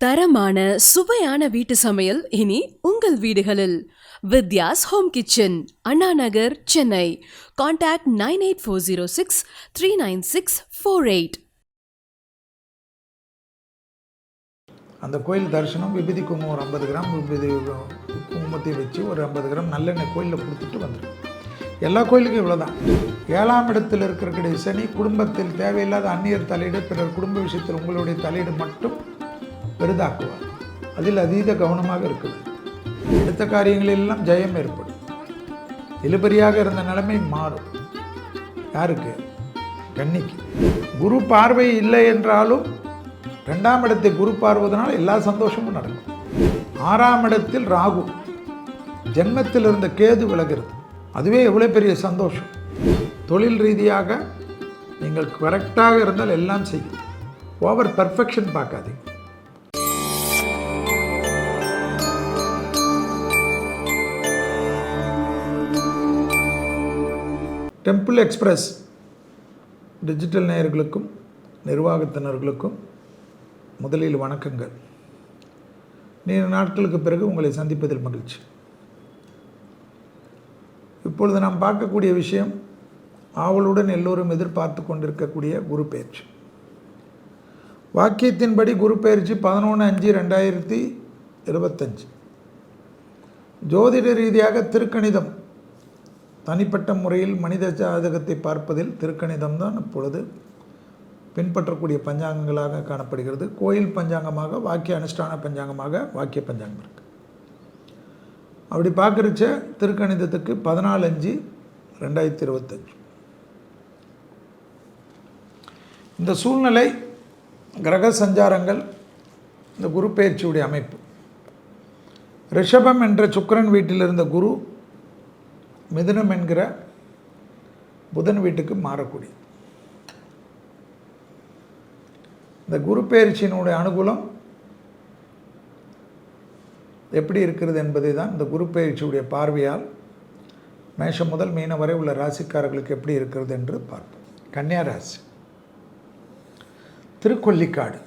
தரமான சுவையான வீட்டு சமையல் இனி உங்கள் வீடுகளில். Vidya's home kitchen Anna Nagar Chennai. Contact nine eight four zero six three nine six four eight. அந்த கோயில் தரிசனம் விபூதி குங்குமம் ஒரு ஐம்பது கிராம் விபதி குங்குமத்தை வச்சு ஒரு ஐம்பது கிராம் நல்லெண்ணெய் கோயிலில் கொடுத்துட்டு வந்துடும் எல்லா கோயிலுக்கும் இவ்வளோ தான் ஏழாம் இடத்தில் இருக்கிற சனி குடும்பத்தில் தேவையில்லாத அந்நியர் தலையீடு பிறர் குடும்ப விஷயத்தில் உங்களுடைய தலையீடு மட்டும் பெரிதாக்குவார். அதில் அதீத கவனமாக இருக்க வேண்டும். எடுத்த காரியங்களெல்லாம் ஜெயம் ஏற்படும். இழுபறியாக இருந்த நிலைமை மாறும். யாருக்கு? கன்னிக்கு. குரு பார்வை இல்லை என்றாலும் ரெண்டாம் இடத்தை குரு பார்வதனால் எல்லா சந்தோஷமும் நடக்கும். ஆறாம் இடத்தில் ராகு. ஜென்மத்தில் இருந்த கேது விலகிறது. அதுவே எவ்வளோ பெரிய சந்தோஷம். தொழில் ரீதியாக நீங்கள் கரெக்டாக இருந்தால் எல்லாம் செய்யும். ஓவர் பர்ஃபெக்ஷன் பார்க்காதீங்க. டெம்பிள் எக்ஸ்பிரஸ் டிஜிட்டல் நேயர்களுக்கும் நிர்வாகத்தினர்களுக்கும் முதலில் வணக்கங்கள். நீண்ட நாட்களுக்கு பிறகு உங்களை சந்திப்பதில் மகிழ்ச்சி. இப்பொழுது நாம் பார்க்கக்கூடிய விஷயம் ஆவலுடன் எல்லோரும் எதிர்பார்த்து கொண்டிருக்கக்கூடிய குரு பயிற்சி. வாக்கியத்தின்படி குரு பயிற்சி பதினொன்று அஞ்சு ரெண்டாயிரத்தி இருபத்தஞ்சு. ஜோதிட ரீதியாக திருக்கணிதம் தனிப்பட்ட முறையில் மனித ஜாதகத்தை பார்ப்பதில் திருக்கணிதம் தான் இப்பொழுது பின்பற்றக்கூடிய பஞ்சாங்கங்களாக காணப்படுகிறது. கோயில் பஞ்சாங்கமாக வாக்கிய அனுஷ்டான பஞ்சாங்கமாக வாக்கிய பஞ்சாங்கம் இருக்குது அப்படி பார்க்குறச்ச திருக்கணிதத்துக்கு பதினாலு அஞ்சு ரெண்டாயிரத்தி இருபத்தஞ்சு. இந்த சூழ்நிலை கிரக சஞ்சாரங்கள் இந்த குரு பயிற்சியுடைய அமைப்பு. ரிஷபம் என்ற சுக்கரன் வீட்டில் இருந்த குரு மிதுனம் என்கிற புதன் வீட்டுக்கு மாறக்கூடிய. இந்த குரு பயிற்சியினுடைய அனுகூலம் எப்படி இருக்கிறது என்பதை தான் இந்த குரு பயிற்சியுடைய பார்வையால் மேஷம் முதல் மீனம் வரை உள்ள ராசிக்காரர்களுக்கு எப்படி இருக்கிறது என்று பார்ப்போம். கன்னியா ராசி. திருக்கொல்லிக்காடு.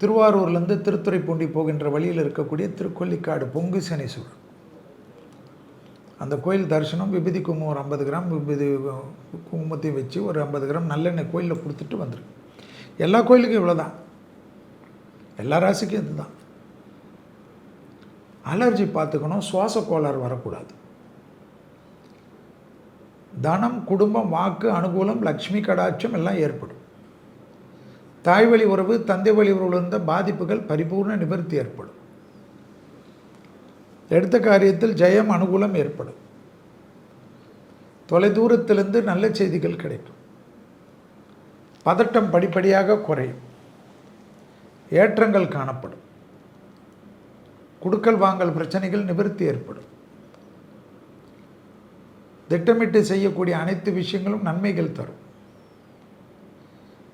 திருவாரூர்லேருந்து திருத்துறைப்பூண்டி போகின்ற வழியில் இருக்கக்கூடிய திருக்கொல்லிக்காடு பொங்கு சனீஸ்வரர் அந்த கோயில் தரிசனம் விபூதி குங்குமம் ஒரு ஐம்பது கிராம் விபதி குங்குமத்தையும் வச்சு ஒரு ஐம்பது கிராம் நல்லெண்ணெய் கோயிலில் கொடுத்துட்டு வந்துருக்கு. எல்லா கோயிலுக்கும் இவ்வளோ தான் எல்லா ராசிக்கும் இதுதான். அலர்ஜி பார்த்துக்கணும் சுவாச கோளாறு வரக்கூடாது. தனம் குடும்பம் வாக்கு அனுகூலம் லக்ஷ்மி கடாட்சம் எல்லாம் ஏற்படும். தாய் வழி உறவு தந்தை வழி உறவு இருந்த பாதிப்புகள் பரிபூர்ண நிவர்த்தி ஏற்படும். எடுத்த காரியத்தில் ஜெயம் அனுகூலம் ஏற்படும். தொலைதூரத்திலிருந்து நல்ல செய்திகள் கிடைக்கும். பதட்டம் படிப்படியாக குறையும். ஏற்றங்கள் காணப்படும். குடுக்கல் வாங்கல் பிரச்சனைகள் நிவர்த்தி ஏற்படும். திட்டமிட்டு செய்யக்கூடிய அனைத்து விஷயங்களும் நன்மைகள் தரும்.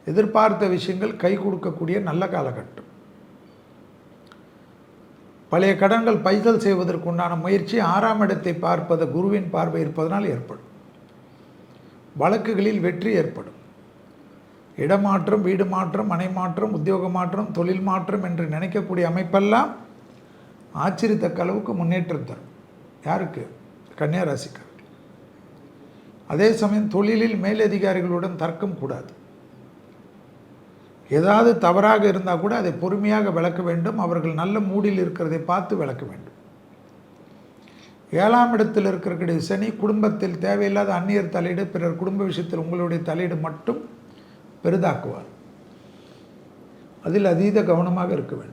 எதிர்பார்த்த விஷயங்கள் கை கொடுக்கக்கூடிய நல்ல காலகட்டம். பழைய கடன்கள் பைசல் செய்வதற்குண்டான முயற்சி ஆறாம் இடத்தை பார்ப்பது குருவின் பார்வை இருப்பதனால் ஏற்படும். வழக்குகளில் வெற்றி ஏற்படும். இடமாற்றம் வீடு மாற்றம் மனை மாற்றம் உத்தியோக மாற்றம் தொழில் மாற்றம் என்று நினைக்கக்கூடிய அமைப்பெல்லாம் ஆச்சரியத்தக்க அளவுக்கு முன்னேற்றம் தரும். யாருக்கு? கன்னியா ராசிக்காரர்கள் அதே சமயம் தொழிலில் மேலதிகாரிகளுடன் தர்க்கம் கூடாது. ஏதாவது தவறாக இருந்தால் கூட அதை பொறுமையாக விளக்க வேண்டும். அவர்கள் நல்ல மூடில் இருக்கிறதை பார்த்து விளக்க வேண்டும். ஏழாம் இடத்தில் இருக்கிற சனி குடும்பத்தில் தேவையில்லாத அந்நியர் தலையீடு பிறர் குடும்ப விஷயத்தில் உங்களுடைய தலையீடு மட்டும் பெரிதாக்குவார். அதில் அதீத கவனமாக இருக்க வேண்டும்.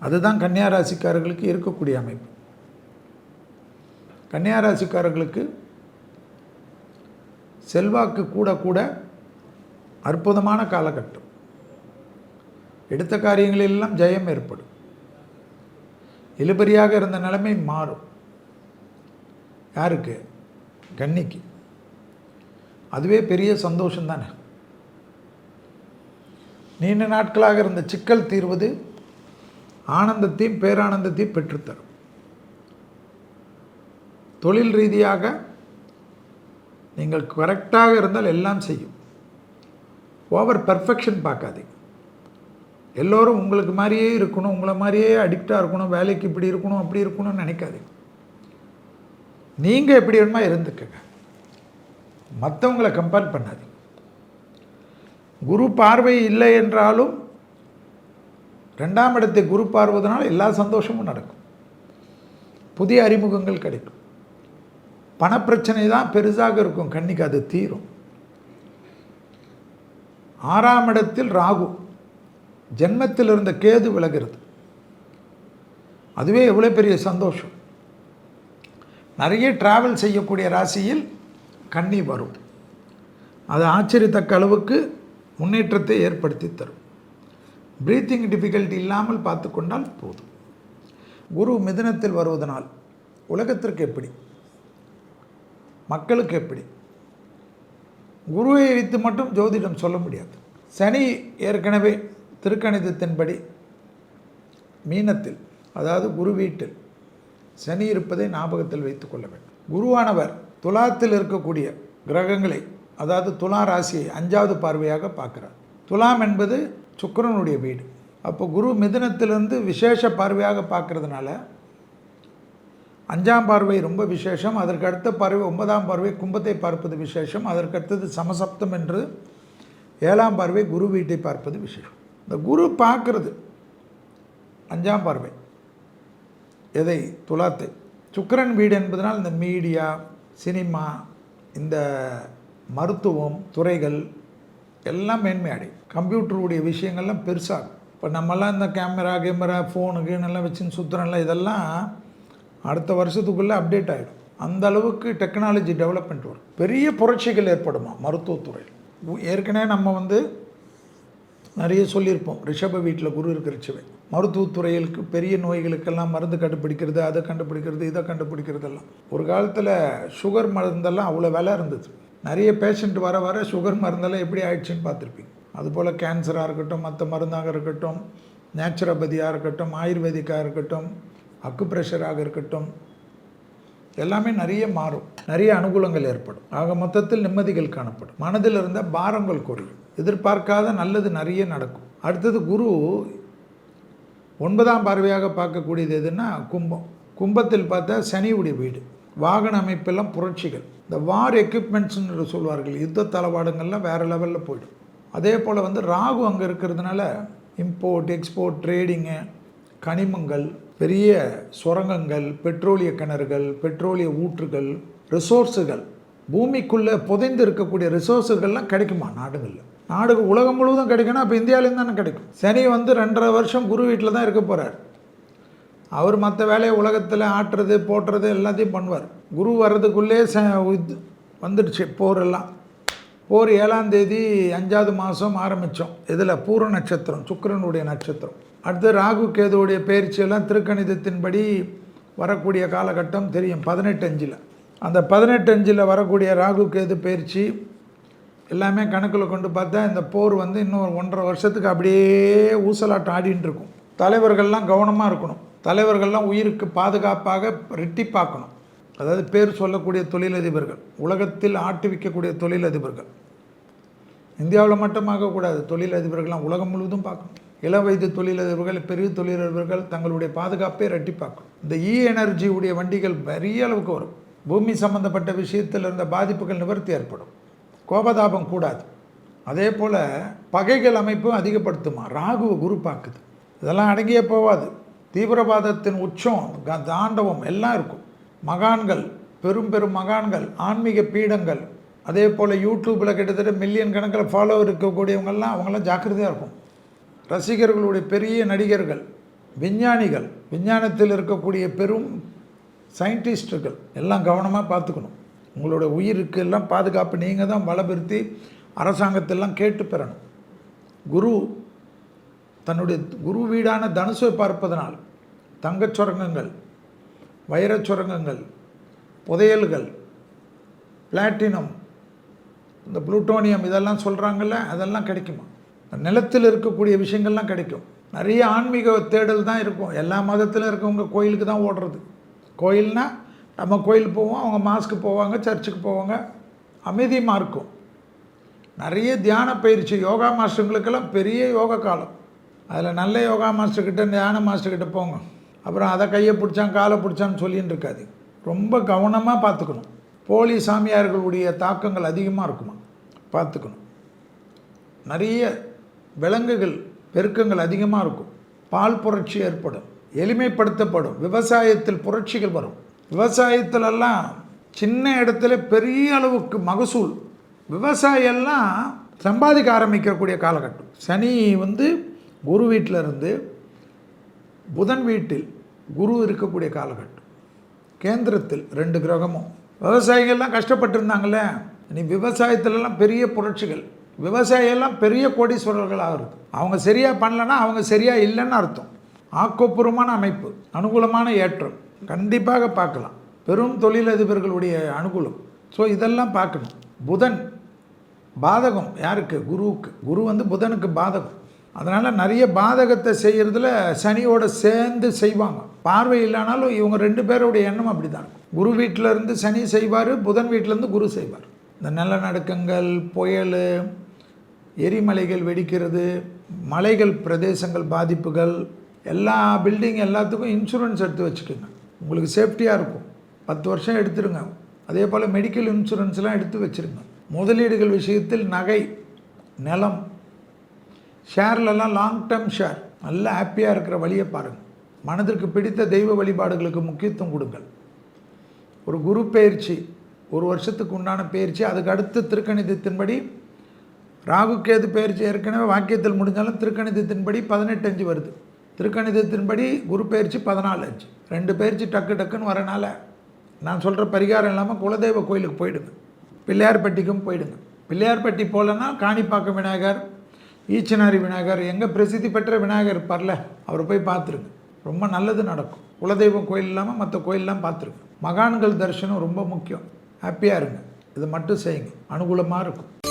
அதுதான் கன்னியாராசிக்காரர்களுக்கு இருக்கக்கூடிய அமைப்பு. கன்னியாராசிக்காரர்களுக்கு செல்வாக்கு கூட கூட அற்புதமான காலகட்டம். எடுத்த காரியங்களெல்லாம் ஜெயம் ஏற்படும். இழுபறியாக இருந்த நிலைமை மாறும். யாருக்கு? கன்னிக்கு. அதுவே பெரிய சந்தோஷம் தானே நீண்ட நாட்களாக இருந்த சிக்கல் தீர்வது ஆனந்தத்தையும் பேரானந்தத்தையும் பெற்றுத்தரும். தொழில் ரீதியாக நீங்கள் கரெக்டாக இருந்தால் எல்லாம் செய்யும். ஓவர் பர்ஃபெக்ஷன் பார்க்காதீங்க. எல்லோரும் உங்களுக்கு மாதிரியே இருக்கணும் உங்களை மாதிரியே அடிக்டாக இருக்கணும் வேலைக்கு இப்படி இருக்கணும் அப்படி இருக்கணும்னு நினைக்காதீங்க. நீங்கள் எப்படி வேணுமா இருந்துக்கங்க. மற்றவங்களை கம்பேர் பண்ணாதீங்க. குரு பார்வை இல்லை என்றாலும் ரெண்டாம் இடத்தை குரு பார்வதனால் எல்லா சந்தோஷமும் நடக்கும். புதிய அறிமுகங்கள் கிடைக்கும். பணப்பிரச்சனை தான் பெருசாக இருக்கும். கண்ணிக்கு அது தீரும். ஆறாம் இடத்தில் ராகு. ஜென்மத்தில் இருந்த கேது விலகிறது. அதுவே எவ்வளோ பெரிய சந்தோஷம். நிறைய டிராவல் செய்யக்கூடிய ராசியில் கன்னி வரும். அது ஆச்சரியத்தக்க அளவுக்கு முன்னேற்றத்தை ஏற்படுத்தி தரும். ப்ரீத்திங் டிஃபிகல்ட்டி இல்லாமல் பார்த்து கொண்டால் போதும். குரு மிதனத்தில் வருவதனால் உலகத்திற்கு எப்படி? மக்களுக்கு எப்படி? குருவை வைத்து மட்டும் ஜோதிடம் சொல்ல முடியாது. சனி ஏற்கனவே திருக்கணிதத்தின்படி மீனத்தில் அதாவது குரு வீட்டில் சனி இருப்பதை ஞாபகத்தில் வைத்துக் கொள்ள வேண்டும். குருவானவர் துலாத்தில் இருக்கக்கூடிய கிரகங்களை அதாவது துலா ராசியை அஞ்சாவது பார்வையாக பார்க்குறார். துலாம் என்பது சுக்கரனுடைய வீடு. அப்போ குரு மிதுனத்திலிருந்து விசேஷ பார்வையாக பார்க்கறதுனால அஞ்சாம் பார்வை ரொம்ப விசேஷம். அதற்கு அடுத்த பார்வை ஒன்பதாம் பார்வை கும்பத்தை பார்ப்பது விசேஷம். அதற்கு அடுத்தது சமசப்தம் என்று ஏழாம் பார்வை குரு வீட்டை பார்ப்பது விசேஷம். இந்த குரு பார்க்கறது. அஞ்சாம் பார்வை. எதை? துலாத்தை. சுக்கிரன் வீடு என்பதனால் இந்த மீடியா சினிமா இந்த மருத்துவம் துறைகள் எல்லாம் மேன்மை கம்ப்யூட்டருடைய விஷயங்கள்லாம் பெருசாகும். இப்போ நம்மலாம் இந்த கேமரா கேமரா ஃபோனு கீனெல்லாம் வச்சுன்னு சுற்றுறோம்ல இதெல்லாம் அடுத்த வருஷத்துக்குள்ளே அப்டேட் ஆகிடும் அந்த அளவுக்கு டெக்னாலஜி டெவலப்மெண்ட் வரும். பெரிய புரட்சிகள் ஏற்படுமா? மருத்துவத்துறையில் ஏற்கனவே நம்ம வந்து நிறைய சொல்லியிருப்போம். ரிஷப வீட்டில் குரு இருக்கிறச்சவே. மருத்துவத்துறைகளுக்கு பெரிய நோய்களுக்கெல்லாம் மருந்து கண்டுபிடிக்கிறது அதை கண்டுபிடிக்கிறது இதை கண்டுபிடிக்கிறதெல்லாம். ஒரு காலத்தில் சுகர் மருந்தெல்லாம் அவ்வளோ விலை இருந்தது. நிறைய பேஷண்ட் வர வர சுகர் மருந்தெல்லாம் எப்படி ஆயிடுச்சுன்னு பார்த்துருப்பீங்க. அதுபோல் கேன்சராக இருக்கட்டும் மற்ற மருந்தாக இருக்கட்டும் நேச்சுரோபதியாக இருக்கட்டும் ஆயுர்வேதிக்காக இருக்கட்டும் அக்கு ப்ரெஷராக இருக்கட்டும் எல்லாமே நிறைய மாறும். நிறைய அனுகூலங்கள் ஏற்படும். ஆக மொத்தத்தில் நிம்மதிகள் காணப்படும். மனதில் இருந்த பாரங்கள் குறையும். எதிர்பார்க்காத நல்லது நிறைய நடக்கும். அடுத்தது குரு ஒன்பதாம் பார்வையாக பார்க்கக்கூடியது எதுன்னா கும்பம். கும்பத்தில் பார்த்தா சனியுடைய வீடு. வாகன அமைப்பெல்லாம் புரட்சிகள். இந்த வார் எக்யூப்மெண்ட்ஸ்னு சொல்வார்கள். யுத்த தளவாடங்கள்லாம் வேறு லெவலில் போயிடும். அதே போல் வந்து ராகு அங்கே இருக்கிறதுனால இம்போர்ட் எக்ஸ்போர்ட் ட்ரேடிங்கு கனிமங்கள் பெரிய சுரங்கங்கள் பெட்ரோலிய கிணறுகள் பெட்ரோலிய ஊற்றுகள் ரிசோர்ஸுகள் பூமிக்குள்ளே புதைந்து இருக்கக்கூடிய ரிசோர்ஸுகள்லாம் கிடைக்குமா? நாடுகளில். நாடுகள் உலகம் முழுவதும் கிடைக்கணும் அப்போ இந்தியாவிலேருந்து தானே கிடைக்கும். சனி வந்து ரெண்டரை வருஷம் குரு வீட்டில் தான் இருக்க போகிறார் அவர் மற்ற வேலையை உலகத்தில் ஆட்டுறது போட்டுறது எல்லாத்தையும் பண்ணுவார். குரு வர்றதுக்குள்ளே ச இது வந்துடுச்சு போர் எல்லாம். போர் ஏழாம் தேதி அஞ்சாவது மாதம் ஆரம்பித்தோம் இதில் பூர நட்சத்திரம் சுக்கரனுடைய நட்சத்திரம். அடுத்து ராகு கேதுவுடைய பயிற்சியெல்லாம் திருக்கணிதத்தின்படி வரக்கூடிய காலகட்டம் தெரியும் பதினெட்டு அஞ்சில். அந்த பதினெட்டு அஞ்சில் வரக்கூடிய ராகு கேது பயிற்சி எல்லாமே கணக்கில் கொண்டு பார்த்தா இந்த போர் வந்து இன்னும் ஒன்றரை வருஷத்துக்கு அப்படியே ஊசலாட்டம் ஆடின்னு இருக்கும் தலைவர்கள்லாம் கவனமாக இருக்கணும். தலைவர்கள்லாம் உயிருக்கு பாதுகாப்பாக ரெட்டி பார்க்கணும். அதாவது பேர் சொல்லக்கூடிய தொழிலதிபர்கள் உலகத்தில் ஆட்டுவிக்கக்கூடிய தொழிலதிபர்கள். இந்தியாவில் மட்டும் ஆகக்கூடாது தொழிலதிபர்கள்லாம் உலகம் முழுவதும் பார்க்கணும். இளம் வயது தொழிலதிபர்கள் பெரிய தொழிலதிபர்கள் தங்களுடைய பாதுகாப்பை ரெட்டிப்பாக்கும் இந்த இ எனர்ஜி உடைய வண்டிகள் பெரிய அளவுக்கு வரும். பூமி சம்பந்தப்பட்ட விஷயத்தில் இருந்த பாதிப்புகள் நிவர்த்தி ஏற்படும். கோபதாபம் கூடாது. அதே போல் பகைகள் அமைப்பும் அதிகப்படுத்துமா? ராகு குரு பார்க்குது. இதெல்லாம் அடங்கியே போவாது தீவிரவாதத்தின் உச்சம் க- தாண்டவம் எல்லாம் இருக்கும். மகான்கள் பெரும் பெரும் மகான்கள் ஆன்மீக பீடங்கள் அதே போல் யூடியூப்பில் கிட்டத்தட்ட மில்லியன் கணக்கில் ஃபாலோவர் இருக்கக்கூடியவங்கெல்லாம் அவங்களாம் ஜாக்கிரதையாக இருக்கும். ரசிகர்களுடைய பெரிய நடிகர்கள் விஞ்ஞானிகள் விஞ்ஞானத்தில் இருக்கக்கூடிய பெரும் சயின்டிஸ்ட்டுகள் எல்லாம் கவனமாக பார்த்துக்கணும். உங்களோட உயிருக்கு எல்லாம் பாதுகாப்பு நீங்கள் தான் பலப்படுத்தி அரசாங்கத்தெல்லாம் கேட்டு பெறணும். குரு தன்னுடைய குரு வீடான தனுசை பார்ப்பதனால் தங்கச் சுரங்கங்கள் வைரச் சுரங்கங்கள் புதையல்கள் பிளாட்டினம் இந்த புளூட்டோனியம் இதெல்லாம் சொல்கிறாங்கல்ல அதெல்லாம் கிடைக்குமா? நிலத்தில் இருக்கக்கூடிய விஷயங்கள்லாம் கிடைக்கும். நிறைய ஆன்மீக தேடல் தான் இருக்கும். எல்லா மதத்திலும் இருக்கவங்க கோயிலுக்கு தான் ஓடுறது. கோயில்னா நம்ம கோயில் போவோம் அவங்க மாஸ்க்கு போவாங்க சர்ச்சுக்கு போவாங்க. அமைதியமாக இருக்கும். நிறைய தியான பயிற்சி யோகா மாஸ்டருங்களுக்கெல்லாம் பெரிய யோகா காலம். அதில் நல்ல யோகா மாஸ்டர்கிட்ட தியான மாஸ்டர்கிட்ட போங்க. அப்புறம் அதை கையை பிடிச்சான் காலை பிடிச்சான்னு சொல்லின்னு இருக்காது. ரொம்ப கவனமாக பார்த்துக்கணும். போலி சாமியார்களுடைய தாக்கங்கள் அதிகமாக இருக்குமா? பார்த்துக்கணும். நிறைய விலங்குகள் பெருக்கங்கள் அதிகமாக இருக்கும். பால் புரட்சி ஏற்படும். எளிமைப்படுத்தப்படும். விவசாயத்தில் புரட்சிகள் வரும். விவசாயத்திலெல்லாம் சின்ன இடத்துல பெரிய அளவுக்கு மகசூல். விவசாயெல்லாம் சம்பாதிக்க ஆரம்பிக்கக்கூடிய காலகட்டம். சனி வந்து குரு வீட்டில் இருந்து புதன் வீட்டில் குரு இருக்கக்கூடிய காலகட்டம். கேந்திரத்தில் ரெண்டு கிரகமும். விவசாயிகள்லாம் கஷ்டப்பட்டிருந்தாங்களே இனி விவசாயத்திலலாம் பெரிய புரட்சிகள். விவசாயியெல்லாம் பெரிய கோடீஸ்வரர்கள் இருக்குது அவங்க சரியாக பண்ணலன்னா அவங்க சரியாக இல்லைன்னு அர்த்தம். ஆக்கப்பூர்வமான அமைப்பு அனுகூலமான ஏற்றம். கண்டிப்பாக பார்க்கலாம். பெரும் தொழிலதிபர்களுடைய அனுகூலம். ஸோ இதெல்லாம் பார்க்கணும். புதன் பாதகம் யாருக்கு? குருவுக்கு. குரு வந்து புதனுக்கு பாதகம். அதனால் நிறைய பாதகத்தை செய்கிறதுல சனியோட சேர்ந்து செய்வாங்க. பார்வை இல்லைனாலும் இவங்க ரெண்டு பேருடைய எண்ணம் அப்படி தான் குரு வீட்டில் இருந்து சனி செய்வார் புதன் வீட்டிலேருந்து குரு செய்வார். இந்த நிலநடுக்கங்கள் புயல் எரிமலைகள் வெடிக்கிறது மலைகள் பிரதேசங்கள் பாதிப்புகள் எல்லா பில்டிங் எல்லாத்துக்கும் இன்சூரன்ஸ் எடுத்து வச்சுக்கோங்க. உங்களுக்கு சேஃப்டியாக இருக்கும். பத்து வருஷம் எடுத்துருங்க. அதே போல் மெடிக்கல் இன்சூரன்ஸ்லாம் எடுத்து வச்சுருங்க. முதலீடுகள் விஷயத்தில் நகை நிலம் ஷேர்லலாம் லாங் டேர்ம் ஷேர் நல்லா ஹாப்பியாக இருக்கிற வழியை பாருங்கள் மனதிற்கு பிடித்த தெய்வ வழிபாடுகளுக்கு முக்கியத்துவம் கொடுங்கள். ஒரு குரு பயிற்சி ஒரு வருஷத்துக்கு உண்டான பயிற்சி அதுக்கு அடுத்து திருக்கணிதத்தின்படி ராகுக்கேது பயிற்சி ஏற்கனவே வாக்கியத்தில் முடிஞ்சாலும் திருக்கணிதத்தின்படி பதினெட்டு அஞ்சு வருது. திருக்கணிதத்தின்படி குரு பயிற்சி பதினாலு அஞ்சு. ரெண்டு பயிற்சி டக்கு டக்குன்னு வரனால நான் சொல்கிற பரிகாரம் இல்லாமல் குலதெய்வ கோயிலுக்கு போயிடுங்க. பிள்ளையார்பட்டிக்கும் போயிடுங்க. பிள்ளையார்பட்டி போகலன்னா காணிப்பாக்கம் விநாயகர் ஈச்சனாரி விநாயகர் எங்கே பிரசித்தி பெற்ற விநாயகர் இருப்பார்ல அவரை போய் பார்த்துருங்க. ரொம்ப நல்லது நடக்கும். குலதெய்வம் கோயில் இல்லாமல் மற்ற கோயிலெலாம் பார்த்துருங்க. மகான்கள் தரிசனம் ரொம்ப முக்கியம். ஹாப்பியாக இருங்க. இதை மட்டும் செய்யுங்க. அனுகூலமாக இருக்கும்.